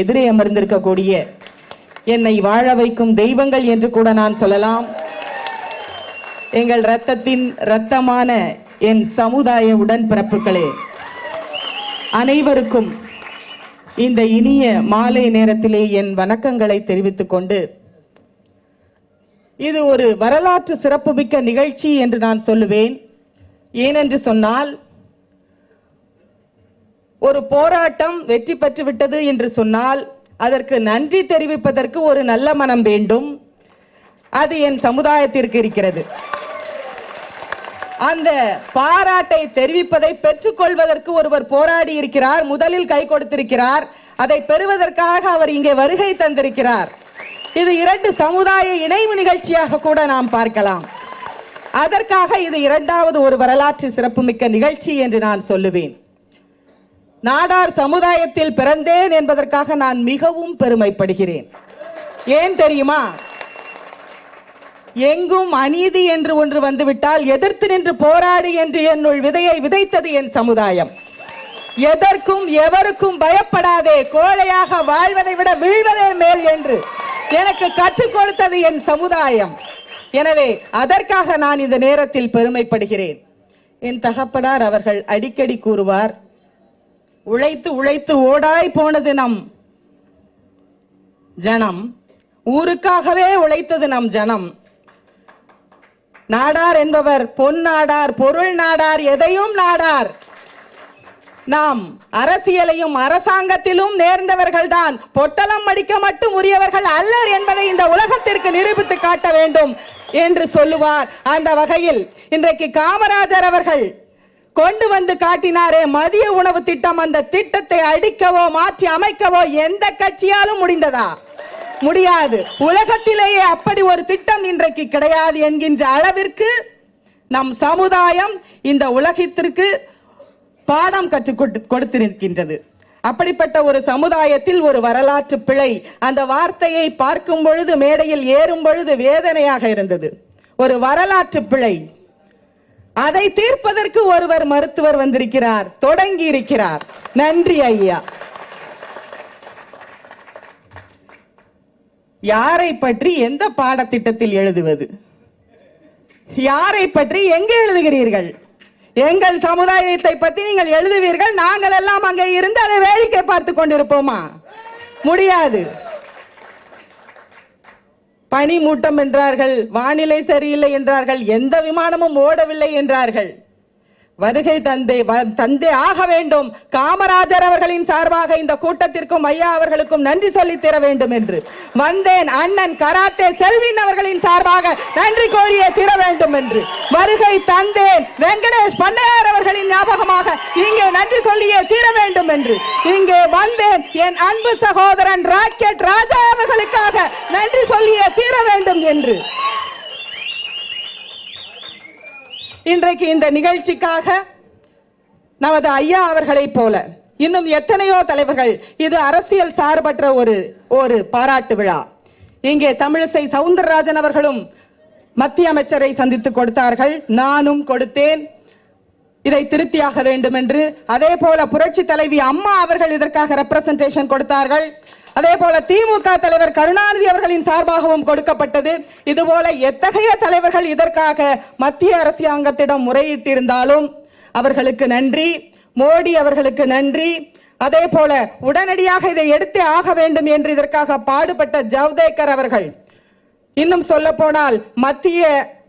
எதிரே அமர்ந்திருக்கக்கூடிய என்னை வாழ வைக்கும் தெய்வங்கள் என்று கூட நான் சொல்லலாம். எங்கள் இரத்தத்தின் இரத்தமான என் சமுதாய உடன்பிறப்புகளே அனைவருக்கும் இந்த இனிய மாலை நேரத்திலே என் வணக்கங்களை தெரிவித்துக் கொண்டு இது ஒரு வரலாற்று சிறப்புமிக்க நிகழ்ச்சி என்று நான் சொல்லுவேன். ஏனென்று சொன்னால் ஒரு போராட்டம் வெற்றி பெற்று விட்டது என்று சொன்னால் அதற்கு நன்றி தெரிவிப்பதற்கு ஒரு நல்ல மனம் வேண்டும். அது என் சமுதாயத்திற்கு இருக்கிறது. அந்த பாராட்டை தெரிவிப்பதை பெற்றுக்கொள்வதற்கு ஒருவர் போராடி இருக்கிறார் முதலில் கை கொடுத்திருக்கிறார் அதை பெறுவதற்காக அவர் இங்கே வருகை தந்திருக்கிறார். இது இரண்டு சமுதாய இணைவு நிகழ்ச்சியாக கூட நாம் பார்க்கலாம். அதற்காக இது இரண்டாவது ஒரு வரலாற்று சிறப்புமிக்க நிகழ்ச்சி என்று நான் சொல்லுவேன். நாடார் சமுதாயத்தில் பிறந்தேன் என்பதற்காக நான் மிகவும் பெருமைப்படுகிறேன். ஏன் தெரியுமா? எங்கும் அநீதி என்று ஒன்று வந்துவிட்டால் எதிர்த்து நின்று போராடி என்று என்னுள் விதையை விதைத்தது என் சமுதாயம். எதற்கும் எவருக்கும் பயப்படாதே கோழையாக வாழ்வதை விட வீழ்வதே மேல் என்று எனக்கு கற்றுக் கொடுத்தது என் சமுதாயம். எனவே அதற்காக நான் இந்த நேரத்தில் பெருமைப்படுகிறேன். என் தகப்பனார் அவர்கள் அடிக்கடி கூறுவார் உழைத்து உழைத்து ஓடாய் போனது நம் ஜனம். ஊருக்காகவே உழைத்தது நம் ஜனம். நாடார் என்பவர் பொன் நாடார் பொருள் நாடார் எதையும் நாடார். நாம் அரசியலையும் அரசாங்கத்திலும் நேர்ந்தவர்கள் தான். பொட்டலம் அடிக்க மட்டும் உரியவர்கள் அல்லர் என்பதை இந்த உலகத்திற்கு நிரூபித்து காட்ட வேண்டும் என்று சொல்லுவார். அந்த வகையில் இன்றைக்கு காமராஜர் அவர்கள் கொண்டு வந்து காட்டினாரே மதிய உணவு திட்டம் அந்த திட்டத்தை அடிக்கவோ மாற்றி அமைக்கவோ எந்த கட்சியாலும் முடிந்ததா? முடியாது. உலகத்திலேயே அப்படி ஒரு திட்டம் இன்றைக்கு கிடையாது என்கின்ற அளவிற்கு நம் சமுதாயம் இந்த உலகத்திற்கு பாடம் கற்றுக் கொடுத்திருக்கின்றது. அப்படிப்பட்ட ஒரு சமுதாயத்தில் ஒரு வரலாற்று பிழை அந்த வார்த்தையை பார்க்கும் பொழுது மேடையில் ஏறும் பொழுது வேதனையாக இருந்தது. ஒரு வரலாற்று பிழை. அதை தீர்ப்பதற்கு ஒருவர் மருத்துவர் வந்திருக்கிறார். தொடங்கி இருக்கிறார் நன்றி ஐயா. யாரை பற்றி எந்த பாடத்திட்டத்தில் எழுதுவது? யாரை பற்றி எங்கே எழுதுகிறீர்கள்? எங்கள் சமுதாயத்தை பற்றி நீங்கள் எழுதுவீர்கள். நாங்கள் எல்லாம் அங்கே இருந்து அதை வேடிக்கை பார்த்து கொண்டிருப்போமா? முடியாது. பனிமூட்டம் என்றார்கள் வானிலை சரியில்லை என்றார்கள் எந்த விமானமும் ஓடவில்லை என்றார்கள். வருகை தந்தை தந்தை தந்தே ஆக வேண்டும். காமராஜர் அவர்களின் சார்பாக இந்த கூட்டத்திற்கும் ஐயா அவர்களுக்கும் நன்றி சொல்லி தர வேண்டும் என்று. வந்தேன் அண்ணன் கராத்தே செல்வின் அவர்களின் சார்பாக நன்றி கோரிய தீர வேண்டும் என்று. வருகை தந்தேன் வெங்கடேஷ் பண்ணையார் நன்றி சொல்லியே தீர வேண்டும் என்று. இங்கே வந்தேன் என் அன்பு சகோதரன் ராக்கெட் ராஜா அவர்களுக்காக நன்றி சொல்லியே தீர வேண்டும் என்று. இன்றைக்கு இந்த நிகழ்ச்சிக்காக நமது ஐயா அவர்களைப் போல இன்னும் எத்தனையோ தலைவர்கள் இது அரசியல் சார்பற்ற ஒரு ஒரு பாராட்டு விழா. இங்கே தமிழிசை சவுந்தரராஜன் அவர்களும் மத்திய அமைச்சரை சந்தித்து கொடுத்தார்கள். நானும் கொடுத்தேன். இதை திருத்தியாக வேண்டும் என்று அதே போல புரட்சி தலைவி அம்மா அவர்கள் இதற்காக ரெப்ரசன்டேஷன் கொடுத்தார்கள். அதே போல திமுக தலைவர் கருணாநிதி அவர்களின் சார்பாகவும் கொடுக்கப்பட்டது. இதுபோல எத்தகைய தலைவர்கள் இதற்காக மத்திய அரசாங்கத்திடம் முறையிட்டிருந்தாலும் அவர்களுக்கு நன்றி. மோடி அவர்களுக்கு நன்றி. அதே போல உடனடியாக இதை எடுத்தே ஆக வேண்டும் என்று இதற்காக பாடுபட்ட ஜவ்தேக்கர் அவர்கள் இன்னும் சொல்ல போனால் மத்திய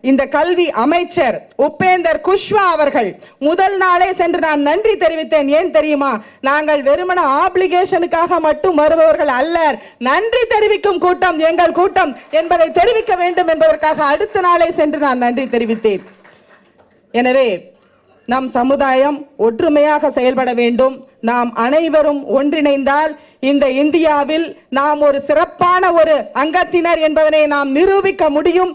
இந்த கல்வி அமைச்சர் உபேந்தர் குஷ்வா அவர்கள் முதல் நாளே சென்று நான் நன்றி தெரிவித்தேன். ஏன் தெரியுமா? நாங்கள் வெறுமன ஆப்ளிகேஷனுக்காக மட்டும் வருபவர்கள் அல்லர். நன்றி தெரிவிக்கும் கூட்டம் எங்கள் கூட்டம் என்பதை தெரிவிக்க வேண்டும் என்பதற்காக அடுத்த நாளே சென்று நான் நன்றி தெரிவித்தேன். எனவே நம் சமுதாயம் ஒற்றுமையாக செயல்பட வேண்டும். நாம் அனைவரும் ஒன்றிணைந்தால் இந்த இந்தியாவில் நாம் ஒரு சிறப்பான ஒரு அங்கத்தினர் என்பதனை நாம் நிரூபிக்க முடியும்.